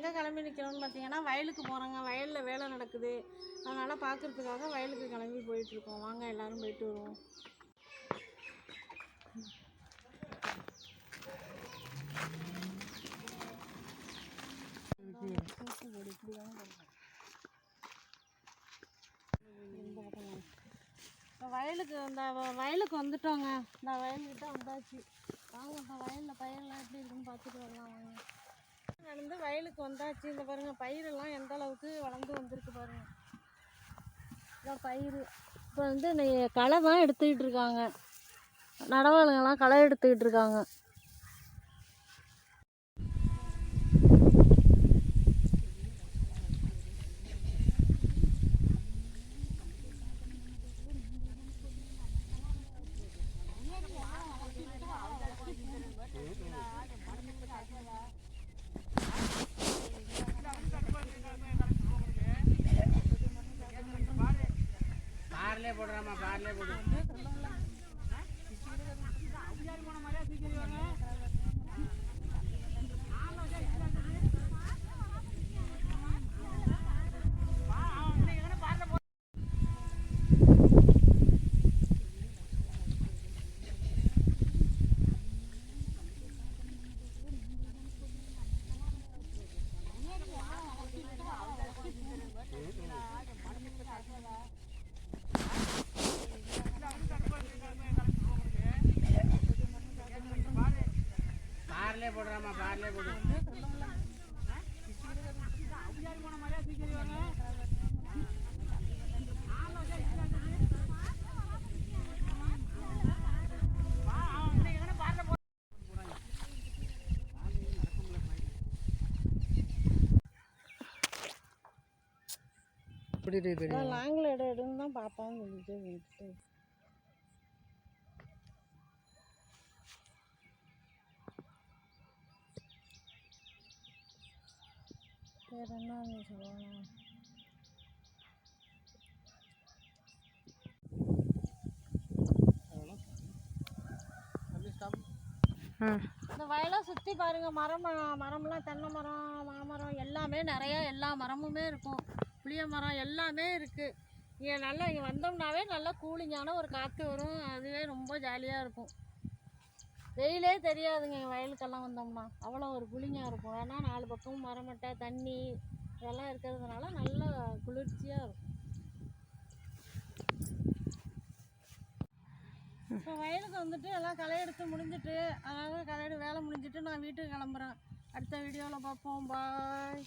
எங்கே கிளம்பி நிற்கிறோம்னு பார்த்தீங்கன்னா வயலுக்கு போகிறோங்க வயலில் வேலை நடக்குது. அதனால் பார்க்குறதுக்காக வயலுக்கு கிளம்பி போயிட்டுருக்கோம் வாங்க எல்லாரும் போயிட்டு வருவோம். இப்போ வயலுக்கு இந்த வ- வயலுக்கு வந்துட்டோங்க. இந்த வயல்கிட்ட வந்தாச்சு. வாங்க இப்போ வயலில் பயிரெல்லாம் எப்படி இருக்குன்னு பார்த்துட்டு வரலாம் வாங்க. நடந்து வயலுக்கு வந்தாச்சு. இந்த பாருங்கள் பயிரெல்லாம் எந்த அளவுக்கு வளர்ந்து வந்திருக்கு பாருங்க. இதான் பயிர் இப்போ வந்து களை தான் எடுத்துக்கிட்டு இருக்காங்க. நடவாளுங்கெல்லாம் களை எடுத்துக்கிட்டு இருக்காங்க. பார்லே போடுறாமா பார்லே போடு பார்லே போடுறாமா பார்லே போடு. எப்படி லாங்கில் இடம் எடுன்னு தான் பார்ப்பான்னு வேறு என்ன சொல்லலாம் இந்த வயலை சுற்றி பாருங்க மரம் மரம்லாம் தென்னை மரம் மாமரம் எல்லாமே நிறையா எல்லா மரமுமே இருக்கும். புளிய மரம் எல்லாமே இருக்குது இங்கே நல்லா இங்கே வந்தோம்னாவே நல்லா கூலிங்கான ஒரு காற்று வரும். அதுவே ரொம்ப ஜாலியாக இருக்கும். வெயிலே தெரியாதுங்க எங்கள் வயலுக்கெல்லாம் வந்தோம்னா. அவ்வளோ ஒரு குளிங்காக இருக்கும். ஏன்னா நாலு பக்கமும் மரமட்டை தண்ணி இதெல்லாம் இருக்கிறதுனால நல்லா குளிர்ச்சியாக இருக்கும். இப்போ வயலுக்கு வந்துட்டு எல்லாம் களை எடுத்து முடிஞ்சிட்டு அதாவது களை வேலை முடிஞ்சிட்டு நான் வீட்டுக்கு கிளம்புறேன். அடுத்த வீடியோவில் பார்ப்போம். பாய்